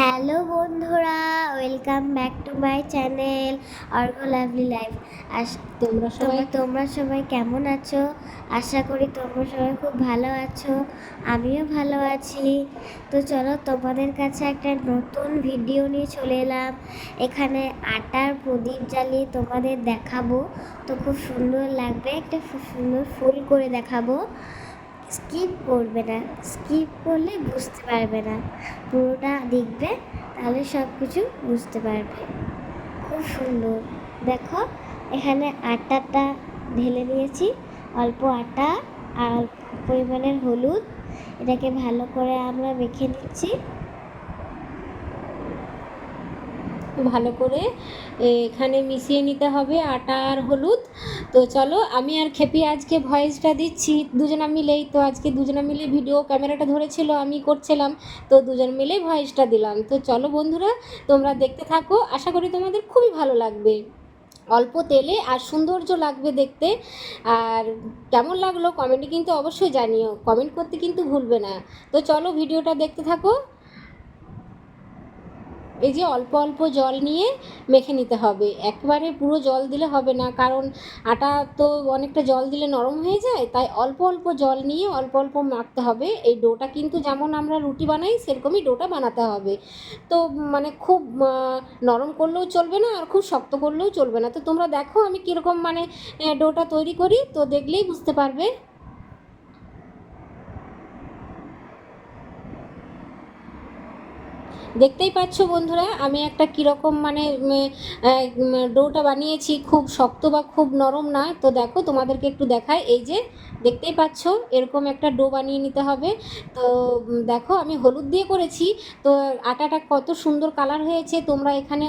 Hello বন্ধুরা welcome back to my channel Argha lovely life. আস তোমরা সবাই তোমরা তোমরা সবাই কেমন আছো? আশা করি তোমরা সবাই খুব ভালো আছো আমিও ভালো আছি। তো চলো তোমাদের কাছে একটা নতুন ভিডিও নিয়ে চলে এলাম। এখানে আটার প্রদীপ জ্বালিয়ে তোমাদের দেখাবো। তো খুব সুন্দর লাগবে একটা সুন্দর ফুল করে দেখাবো। স্কিপ করবে না, স্কিপ করলে বুঝতে পারবে না। পুরোটা দেখবে, তাহলে সব কিছু বুঝতে পারবে। খুব সুন্দর। দেখো, এখানে আটাটা ঢেলে নিয়েছি। অল্প আটা আর অল্প পরিমাণের হলুদ। এটাকে ভালো করে আমরা মেখে নিচ্ছি। ভালো করে এখানে মিশিয়ে নিতে হবে আটা আর হলুদ। তো চলো আমি আর খেপি আজকে ভয়েসটা দিচ্ছি। দুজনা মিলেই, তো আজকে দুজনা মিলে ভিডিও ক্যামেরাটা ধরেছিল, আমি করছিলাম, তো দুজন মিলেই ভয়েসটা দিলাম। তো চলো বন্ধুরা, তোমরা দেখতে থাকো, আশা করি তোমাদের খুবই ভালো লাগবে। অল্প তেলে আর সৌন্দর্য লাগবে দেখতে। আর কেমন লাগল কমেন্টে কিন্তু অবশ্যই জানিও, কমেন্ট করতে কিন্তু ভুলবে না। তো চলো ভিডিওটা দেখতে থাকো। এই যে অল্প অল্প জল নিয়ে মেখে নিতে হবে। একবারে পুরো জল দিলে হবে না, কারণ আটা তো অনেকটা জল দিলে নরম হয়ে যায়, তাই অল্প অল্প জল নিয়ে অল্প অল্প মাখতে হবে। এই ডোটা কিন্তু যেমন আমরা রুটি বানাই, সেরকমই ডোটা বানাতে হবে। তো মানে খুব নরম করলেও চলবে না আর খুব শক্ত করলেও চলবে না। তো তোমরা দেখো আমি কীরকম মানে ডোটা তৈরি করি, তো দেখলেই বুঝতে পারবে। দেখতেই পাচ্ছ বন্ধুরা, আমি একটা কীরকম মানে ডোটা বানিয়েছি, খুব শক্ত বা খুব নরম না। তো দেখো, তোমাদেরকে একটু দেখায় এই যে দেখতেই পাচ্ছ, এরকম একটা ডো বানিয়ে নিতে হবে। তো দেখো, আমি হলুদ দিয়ে করেছি। তো, আটাটা কত সুন্দর কালার হয়েছে, তোমরা এখানে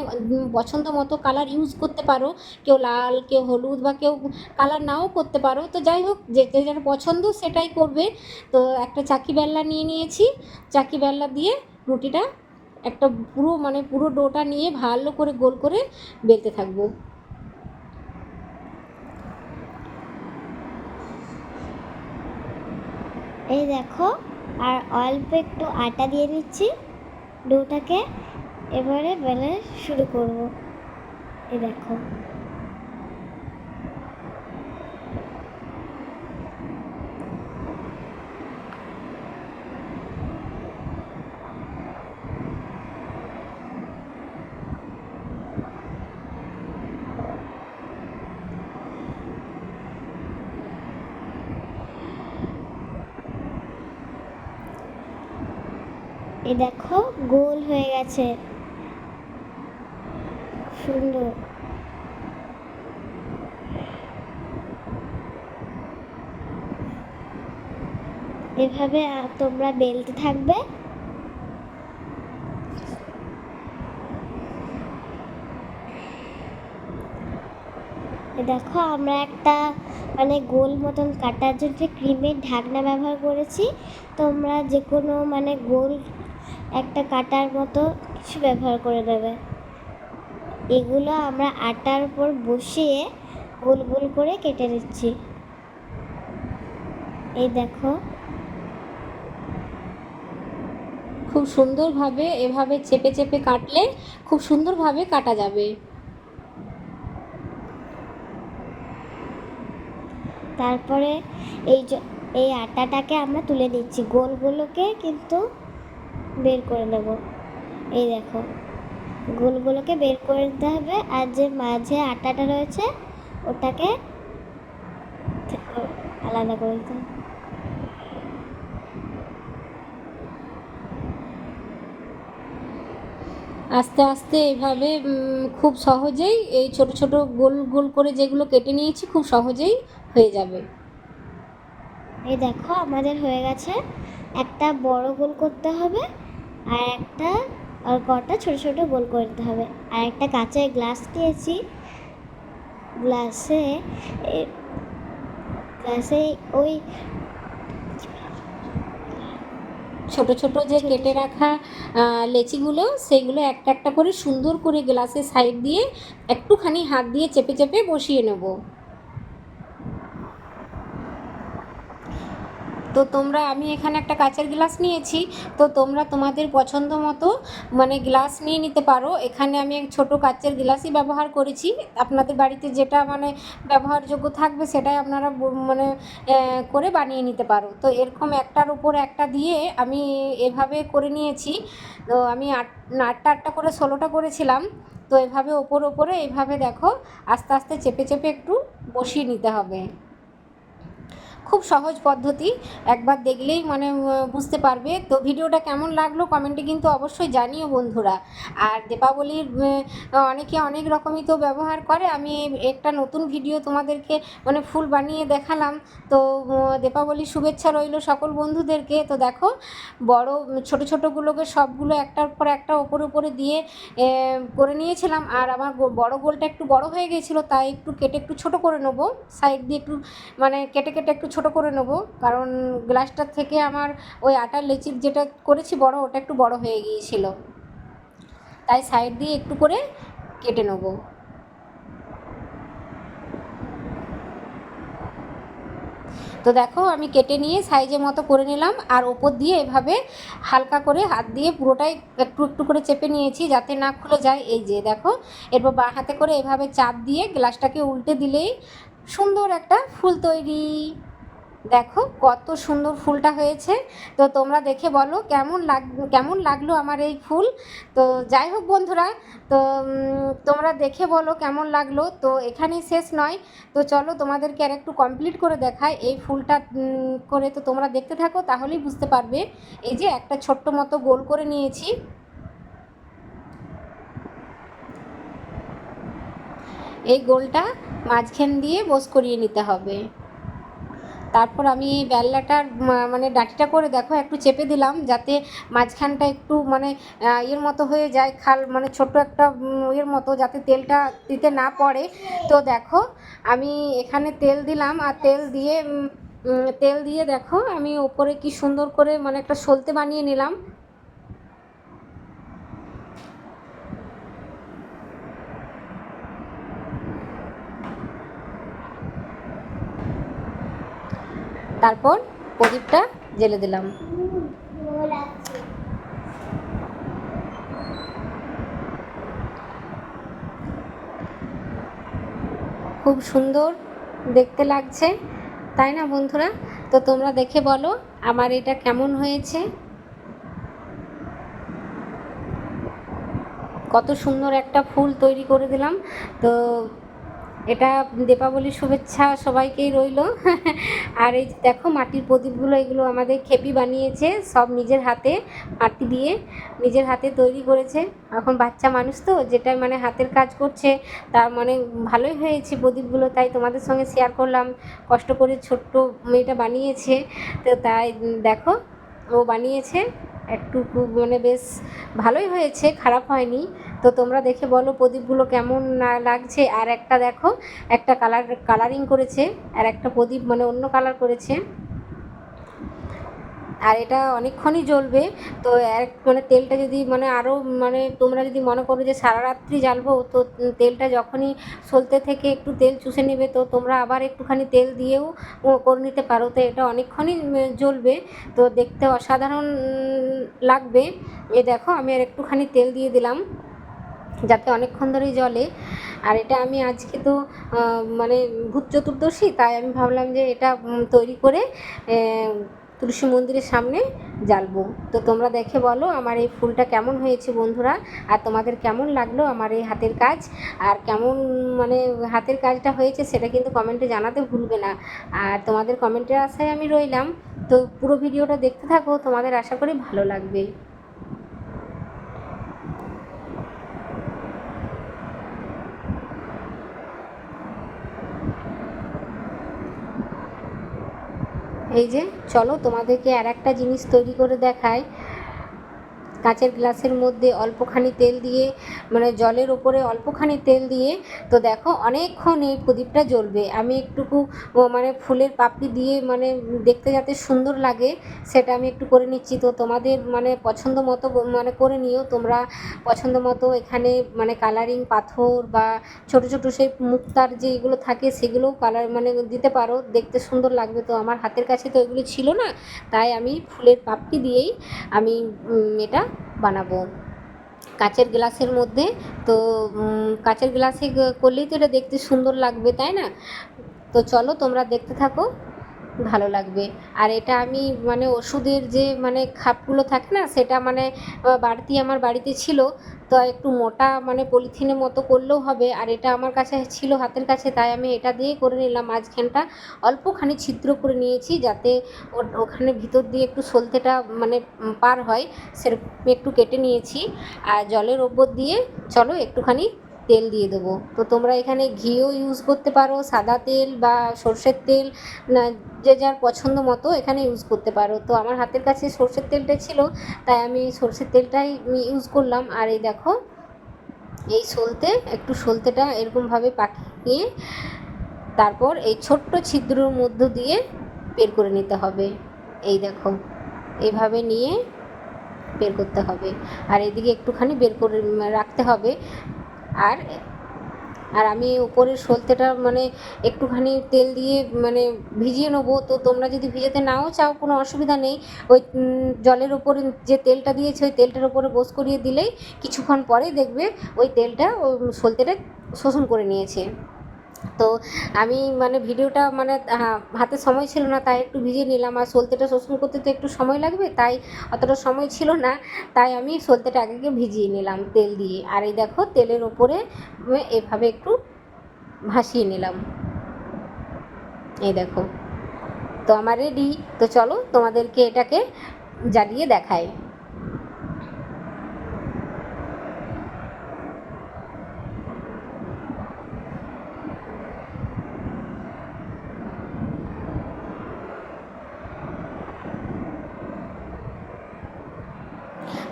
পছন্দ মতো কালার ইউজ করতে পারো। কেউ লাল, কেউ হলুদ বা কেউ কালার নাও করতে পারো। তো যাই হোক, যে যে যার পছন্দ সেটাই করবে। তো, একটা চাকি বেল্লা নিয়ে নিয়েছি। চাকি বেল্লা দিয়ে রুটিটা একটা পুরো মানে পুরো ডোটা নিয়ে ভালো করে গোল করে বেলতে থাকব। এই দেখো, আর অল্প একটু আটা দিয়ে নিচ্ছি ডোটাকে। এবারে বেলা শুরু করব। এই দেখো এই দেখো, গোল হয়ে গেছে। সুন্দর। এভাবে তোমরা বেলতে থাকবে। দেখো, আমরা একটা মানে গোল মতন কাটার জন্য ক্রিমের ঢাকনা ব্যবহার করেছি, তোমরা যে কোনো মানে গোল একটা কাটার মতো কিছু ব্যবহার করে দেবে। এগুলো আমরা আটার উপর বসিয়ে গোল গোল করে কেটে নিচ্ছি। এই দেখো। খুব সুন্দরভাবে এভাবে চেপে চেপে কাটলে খুব সুন্দরভাবে কাটা যাবে। তারপরে এই এই আটাটাকে আমরা তুলে নিচ্ছি। গোলগুলোকে কিন্তু বের করে নেব। এই দেখো গোলগুলোকে বের করে দিতে হবে আর যে মাঝে আটাটা রয়েছে ওটাকে আলাদা করে দিতে হবে। আস্তে আস্তে এভাবে খুব সহজেই এই ছোট ছোট গোল গোল করে যেগুলো কেটে নিয়েছি খুব সহজেই হয়ে যাবে। এই দেখো আমাদের হয়ে গেছে। একটা বড় গোল করতে হবে আর একটা আর কটা ছোট ছোট গোল করতে হবে। আর একটা কাঁচের গ্লাস নিয়েছি। গ্লাসে গ্লাসে ওই ছোট ছোট যে কেটে রাখা লেচিগুলো সেগুলো একটা একটা করে সুন্দর করে গ্লাসের সাইড দিয়ে একটুখানি হাত দিয়ে চেপে চেপে বসিয়ে নেব। তো তোমরা, আমি এখানে একটা কাচের গ্লাস নিয়েছি, তো তোমরা তোমাদের পছন্দ মতো মানে গ্লাস নিয়ে নিতে পারো। এখানে আমি এক ছোটো কাচের গ্লাসই ব্যবহার করেছি। আপনাদের বাড়িতে যেটা মানে ব্যবহারযোগ্য থাকবে, সেটাই আপনারা মানে করে বানিয়ে নিতে পারো। তো এরকম একটার উপর একটা দিয়ে আমি এভাবে করে নিয়েছি। তো আমি আট, আটটা আটটা করে, ষোলোটা করেছিলাম। তো এভাবে ওপর, ওপরে এইভাবে দেখো, আস্তে আস্তে, চেপে চেপে একটু বসিয়ে নিতে হবে। খুব সহজ পদ্ধতি, একবার দেখলেই মানে বুঝতে পারবে। তো ভিডিওটা কেমন লাগল কমেন্টে কিন্তু অবশ্যই জানিও বন্ধুরা। আর দীপাবলির অনেকে অনেক রকমই তো ব্যবহার করে। আমি একটা নতুন ভিডিও তোমাদেরকে মানে ফুল বানিয়ে দেখালাম। তো দীপাবলির শুভেচ্ছা রইল সকল বন্ধুদেরকে। তো দেখো, বড়, ছোট ছোটোগুলোকে সবগুলো একটার পর একটা ওপরে উপরে দিয়ে করে নিয়েছিলাম। আর আমার বড় গোলটা একটু বড় হয়ে গেছিল, তাই একটু কেটে একটু ছোট করে নেব। সাইড দিয়ে একটু মানে কেটে কেটে একটু ছোট করে নেব, কারণ গ্লাসটার থেকে আমার ওই আটার লেচির যেটা করেছি বড়, ওটা একটু বড় হয়ে গিয়েছিল। তাই সাইড দিয়ে একটু করে কেটে নেব। তো দেখো, আমি কেটে নিয়ে সাইজের মতো করে নিলাম, আর ওপর দিয়ে এভাবে হালকা করে হাত দিয়ে পুরোটাই একটু একটু করে চেপে নিয়েছি, যাতে না খুলে যায়। এই যে দেখো, এরপর বাঁ হাতে করে এভাবে চাপ দিয়ে গ্লাসটাকে উল্টে দিলেই সুন্দর একটা ফুল তৈরি। দেখো কত সুন্দর ফুলটা হয়েছে। তো তোমরা দেখে বলো কেমন লাগ, কেমন লাগল আমার এই ফুল। তো যাই হোক বন্ধুরা, তো তোমরা দেখে বলো কেমন লাগল। তো এখানেই শেষ নয়। তো চলো তোমাদেরকে আর একটু কমপ্লিট করে দেখায় এই ফুলটা করে তো তোমরা দেখতে থাকো, তাহলেই বুঝতে পারবে। এই যে একটা ছোট্ট মতো গোল করে নিয়েছি। এই গোলটা মাঝখান দিয়ে বোস করিয়ে নিতে হবে। তারপর আমি বেল্লাটার মানে ডাটিটা করে দেখো, একটু চেপে দিলাম যাতে মাঝখানটা একটু মানে ইয়ের মতো হয়ে যায়, খাল মানে ছোট একটা ইয়ের মতো যাতে তেলটা দিতে না পড়ে। তো দেখো, আমি এখানে তেল দিলাম আর তেল দিয়ে তেল দিয়ে দেখো, আমি ওপরে কি সুন্দর করে মানে একটা সলতে বানিয়ে নিলাম। তারপর প্রদীপটা জেলে দিলাম। খুব সুন্দর দেখতে লাগছে, তাই না বন্ধুরা? তো তোমরা দেখে বলো আমার এটা কেমন হয়েছে। কত সুন্দর একটা ফুল তৈরি করে দিলাম। তো এটা দীপাবলির শুভেচ্ছা সবাইকেই রইল। আর এই দেখো মাটির প্রদীপগুলো, এগুলো আমাদের খেপি বানিয়েছে, সব নিজের হাতে মাটি দিয়ে নিজের হাতে তৈরি করেছে। এখন বাচ্চা মানুষ তো যেটা মানে হাতের কাজ করছে, তার মানে ভালোই হয়েছে প্রদীপগুলো। তাই তোমাদের সঙ্গে শেয়ার করলাম, কষ্ট করে ছোট্ট মেয়েটা বানিয়েছে। তো তাই দেখো, ও বানিয়েছে, একটু মানে বেশ ভালোই হয়েছে, খারাপ হয়নি। তো তোমরা দেখে বলো প্রদীপগুলো কেমন লাগছে। আর একটা দেখো, একটা কালার কালারিং করেছে, আর একটা প্রদীপ মানে অন্য কালার করেছে। আর এটা অনেকক্ষণই জ্বলবে, তো এক মানে তেলটা যদি মানে আরও মানে তোমরা যদি মনে করো যে সারা রাত্রি জ্বালবো, তো তেলটা যখনই সলতে থেকে একটু তেল চুষে নেবে, তো তোমরা আবার একটুখানি তেল দিয়েও করে নিতে পারো। তো এটা অনেকক্ষণই জ্বলবে, তো দেখতে অসাধারণ লাগবে। এ দেখো, আমি আর একটুখানি তেল দিয়ে দিলাম। যাতে অনেকক্ষণ ধরেই জলে আর এটা আমি আজকে তো মানে ভূত চতুর্দশী, তাই আমি ভাবলাম যে এটা তৈরি করে তুলসী মন্দিরের সামনে জ্বালবো। তো তোমরা দেখে বলো আমার এই ফুলটা কেমন হয়েছে বন্ধুরা, আর তোমাদের কেমন লাগল আমার এই হাতের কাজ? আর কেমন মানে হাতের কাজটা হয়েছে সেটা কিন্তু কমেন্টে জানাতে ভুলবে না। আর তোমাদের কমেন্টের আশায় আমি রইলাম। তো পুরো ভিডিওটা দেখতে থাকো, তোমাদের আশা করি ভালো লাগবে। এই যে চলো তোমাদেরকে আর একটা জিনিস তৈরি করে দেখাই। কাচের গ্লাসের মধ্যে অল্পখানি তেল দিয়ে মানে জলের ওপরে অল্পখানি তেল দিয়ে, তো দেখো অনেকক্ষণ এই প্রদীপটা জ্বলবে। আমি একটুকু মানে ফুলের পাপড়ি দিয়ে মানে দেখতে যাতে সুন্দর লাগে, সেটা আমি একটু করে নিচ্ছি। তো তোমাদের মানে পছন্দ মতো মানে করে নিও। তোমরা পছন্দ মতো এখানে মানে কালারিং পাথর বা ছোট ছোট সেই মুক্তার যে এগুলো থাকে, সেগুলোও কালার মানে দিতে পারো। দেখতে সুন্দর লাগবে। তো আমার হাতের কাছে তো এগুলো ছিল না, তাই আমি ফুলের পাপড়ি দিয়েই আমি এটা বানাবো। কাচের গ্লাসের মধ্যে, তো কাঁচের গ্লাসে করলেই তো এটা দেখতে সুন্দর লাগবে, তাই না? তো চলো তোমরা দেখতে থাকো। ভালো লাগবে। আর এটা আমি মানে ওষুধের যে মানে খাপগুলো থাকে না, সেটা মানে বাড়তি আমার বাড়িতে ছিল। তো একটু মোটা মানে পলিথিনের মতো করলেও হবে। আর এটা আমার কাছে ছিল হাতের কাছে, তাই আমি এটা দিয়ে করে নিলাম। মাঝখানটা অল্পখানি ছিদ্র করে নিয়েছি, যাতে ওখানে ভিতর দিয়ে একটু সলতেটা মানে পার হয়, সেরকম একটু কেটে নিয়েছি। আর জলের ওপর দিয়ে চলো একটুখানি তেল দিয়ে দেবো। তো তোমরা এখানে ঘিও ইউজ করতে পারো, সাদা তেল বা সর্ষের তেল, না, যে যার পছন্দ মতো এখানে ইউজ করতে পারো। তো আমার হাতের কাছে সর্ষের তেলটা ছিল, তাই আমি সর্ষের তেলটাই ইউজ করলাম। আর এই দেখো, এই সলতে, একটু সলতেটা এরকমভাবে পাকিয়ে তারপর এই ছোট্ট ছিদ্রর মধ্য দিয়ে বের করে নিতে হবে। এই দেখো এইভাবে নিয়ে বের করতে হবে। আর এদিকে একটুখানি বের করে রাখতে হবে। আর আর আমি উপরের সলতেটা মানে একটুখানি তেল দিয়ে মানে ভিজিয়ে নেব। তো তোমরা যদি ভিজাতে নাও চাও, কোনো অসুবিধা নেই। ওই জলের ওপরে যে তেলটা দিয়েছে, ওই তেলটার ওপরে বোস করিয়ে দিলেই কিছুক্ষণ পরে দেখবে ওই তেলটা, ওই সলতেটা শোষণ করে নিয়েছে। তো আমি মানে ভিডিওটা মানে হাতে সময় ছিল না, তাই একটু ভিজিয়ে নিলাম। আর সলতেটা শোষণ করতে তো একটু সময় লাগবে, তাই অতটা সময় ছিল না। তাই আমি সলতেটা আগে ভিজিয়ে নিলাম তেল দিয়ে। আর এই দেখো, তেলের ওপরে এভাবে একটু ভাসিয়ে নিলাম। এই দেখো, তো আমার রেডি তো চলো তোমাদেরকে এটাকে জ্বালিয়ে দেখাই।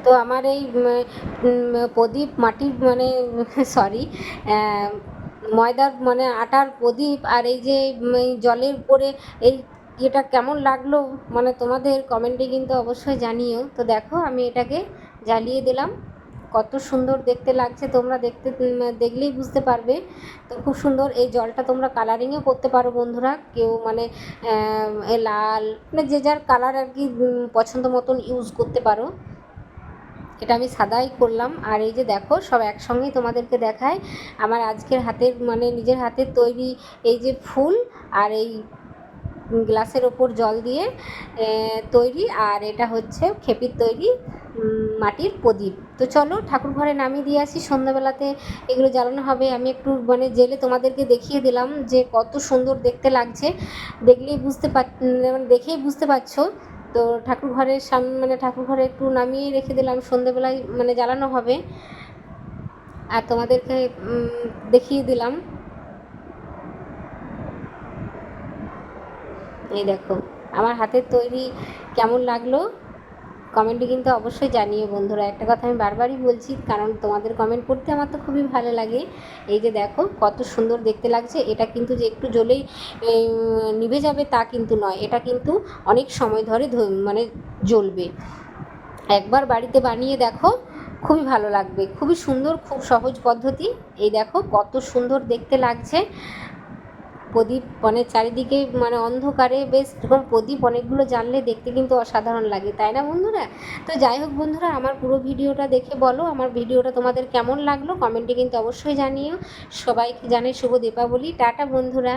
তো আমার এই প্রদীপ মাটির মানে সরি ময়দার মানে আটার প্রদীপ আর এই যে জলের উপরে এই এটা কেমন লাগল মানে তোমাদের কমেন্টে কিন্তু অবশ্যই জানিও। তো দেখো, আমি এটাকে জ্বালিয়ে দিলাম। কত সুন্দর দেখতে লাগছে, তোমরা দেখতে দেখলেই বুঝতে পারবে। তো খুব সুন্দর এই জলটা তোমরা কালারিংও করতে পারো বন্ধুরা। কেউ মানে লাল মানে যে যার কালার আর কি পছন্দ মতন ইউজ করতে পারো। এটা আমি সাদাই করলাম। আর এই যে দেখো, সব একসঙ্গেই তোমাদেরকে দেখায় আমার আজকের হাতের মানে নিজের হাতের তৈরি এই যে ফুল আর এই গ্লাসের ওপর জল দিয়ে তৈরি। আর এটা হচ্ছে খেপির তৈরি মাটির প্রদীপ। তো চলো, ঠাকুর ঘরে নামিয়ে দিয়ে আসি। সন্ধ্যাবেলাতে এগুলো জ্বালানো হবে। আমি একটু মানে জেলে তোমাদেরকে দেখিয়ে দিলাম যে কত সুন্দর দেখতে লাগছে। দেখলেই বুঝতে পার মানে দেখেই বুঝতে পারছ তো ঠাকুর ঘরের সামনে মানে ঠাকুর ঘরে একটু নামিয়ে রেখে দিলাম। সন্ধেবেলায় মানে জ্বালানো হবে। আর তোমাদেরকে দেখিয়ে দিলাম। এই দেখো, আমার হাতের তৈরি কেমন লাগল? কমেন্টে কিন্তু অবশ্যই জানিও বন্ধুরা। একটা কথা আমি বারবারই বলছি, কারণ তোমাদের কমেন্ট পড়তে আমার তো খুবই ভালো লাগে। এই যে দেখো, কত সুন্দর দেখতে লাগছে। এটা কিন্তু যে একটু জ্বলেই নিভে যাবে তা কিন্তু নয়। এটা কিন্তু অনেক সময় ধরে মানে জ্বলবে। একবার বাড়িতে বানিয়ে দেখো, খুবই ভালো লাগবে। খুবই সুন্দর, খুব সহজ পদ্ধতি। এই দেখো, কত সুন্দর দেখতে লাগছে। প্রদীপ মানে চারিদিকে মানে অন্ধকারে বেশ এরকম প্রদীপ অনেকগুলো জানলে দেখতে কিন্তু অসাধারণ লাগে, তাই না বন্ধুরা? তো যাই হোক বন্ধুরা, আমার পুরো ভিডিওটা দেখে বলো, আমার ভিডিওটা তোমাদের কেমন লাগল? কমেন্টে কিন্তু অবশ্যই জানিও। সবাইকে জানে শুভ দীপাবলি, টাটা বন্ধুরা।